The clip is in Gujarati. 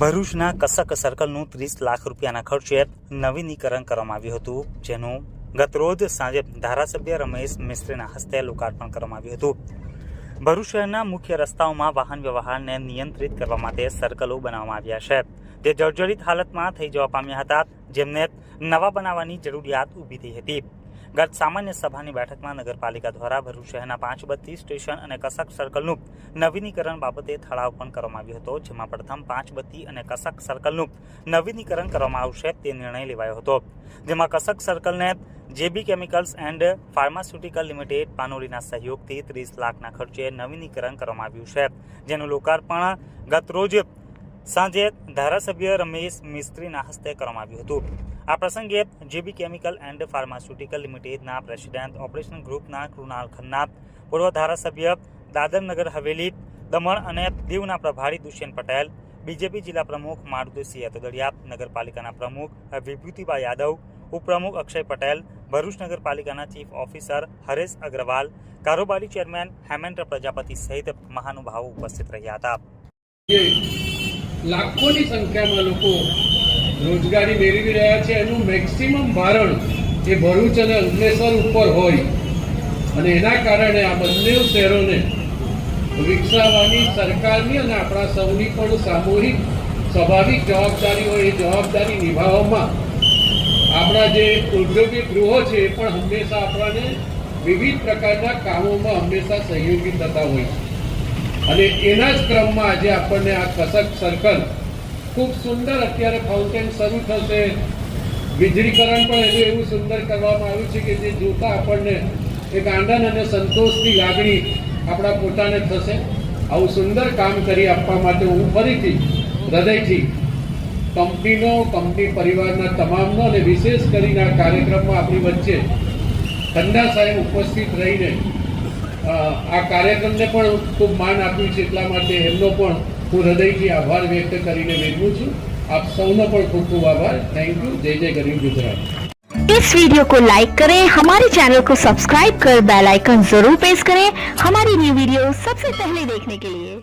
ભરૂચના કસક સર્કલનું ત્રીસ લાખ રૂપિયાના ખર્ચે નવીનીકરણ કરવામાં આવ્યું હતું, જેનું ગતરોજ સાંજે ધારાસભ્ય રમેશ મિસ્ત્રીના હસ્તે લોકાર્પણ કરવામાં આવ્યું હતું. ભરૂચ શહેરના મુખ્ય રસ્તાઓમાં વાહન વ્યવહારને નિયંત્રિત કરવા માટે સર્કલો બનાવવામાં આવ્યા છે. તે જર્જરિત હાલતમાં થઈ જવા પામ્યા હતા, જેમને નવા બનાવવાની જરૂરિયાત ઊભી થઈ હતી. ગત સામાન્ય સભાની બેઠકમાં નગરપાલિકા દ્વારા ભરૂચ શહેરના પાંચ બત્તી સ્ટેશન અને કસક સર્કલનું નવીનીકરણ બાબતે ઠરાવ પણ કરવામાં આવ્યો હતો, જેમાં પ્રથમ પાંચ બત્તી અને કસક સર્કલનું નવીનીકરણ કરવામાં આવશે તે નિર્ણય લેવાયો હતો. જેમાં કસક સર્કલને JB chemicals and pharmaceutical limited પાનોરીના સહયોગથી ત્રીસ લાખના ખર્ચે નવીનીકરણ કરવામાં આવ્યું છે. જેનું લોકાર્પણ ગત રોજ સાંજે ધારાસભ્ય રમેશ મિસ્ત્રીના હસ્તે કરવામાં આવ્યું હતું. આ પ્રસંગે જેબી કેમિકલ એન્ડ ફાર્માસ્યુટિકલ લિમિટેડના પ્રેસિડેન્ટ ઓપરેશન ગ્રુપના કૃણાલ ખન્ના પૂર્વ ધારાસભ્ય દાદરનગર હવેલી દમણ અને દીવના પ્રભારી દુષ્યંત પટેલ બીજેપી જિલ્લા પ્રમુખ મારુતિસિંહ તદડિયા નગરપાલિકાના પ્રમુખ વિભૂતિબા યાદવ ઉપપ્રમુખ અક્ષય પટેલ ભરૂચ નગરપાલિકાના ચીફ ઓફિસર હરેશ અગ્રવાલ કારોબારી ચેરમેન હેમેન્દ્ર પ્રજાપતિ સહિત મહાનુભાવો ઉપસ્થિત રહ્યા હતા જે લાખોની સંખ્યામાં લોકો રોજગારી મેળવી રહ્યા છે એનું મેક્સિમમ ભારણ એ ભરૂચ અને અંકલેશ્વર ઉપર હોય. અને એના કારણે આ બંને શહેરોને વિકસાવવાની સરકારની અને આપણા સૌની પણ સામૂહિક સ્વાભાવિક જવાબદારી હોય એ જવાબદારી નિભાવવામાં આપણા જે ઔદ્યોગિક ગૃહો છે એ પણ હંમેશા આપણાને વિવિધ પ્રકારના કામોમાં હંમેશા સહયોગી થતા હોય છે. અને એના જ ક્રમમાં આજે આપણને આ કસક સર્કલ ખૂબ સુંદર અત્યારે ફાઉન્ટેન શરૂ થશે. વીજળીકરણ પણ એનું એવું સુંદર કરવામાં આવ્યું છે કે જે જોતા આપણને એક આનંદ અને સંતોષની લાગણી આપણા પોતાને થશે. આવું સુંદર કામ કરી આપવા માટે હું ફરીથી હૃદયથી કંપનીનો, કંપની પરિવારના તમામનો અને વિશેષ કરીને આ કાર્યક્રમમાં આપણી વચ્ચે ખન્ના સાહેબ ઉપસ્થિત રહીને આ કાર્યક્રમને પણ ખૂબ માન આપ્યું છે એટલા માટે એમનો પણ હું હૃદયથી આભાર વ્યક્ત કરીને વેચું છું આપ સૌનો પણ ખૂબ ખૂબ આભાર થેન્ક યુ જય જય ગરીબ ગુજરાત इस वीडियो को लाइक करें हमारे चैनल को सब्सक्राइब कर बेल आइकन जरूर प्रेस करें हमारी न्यू वीडियो सबसे पहले देखने के लिए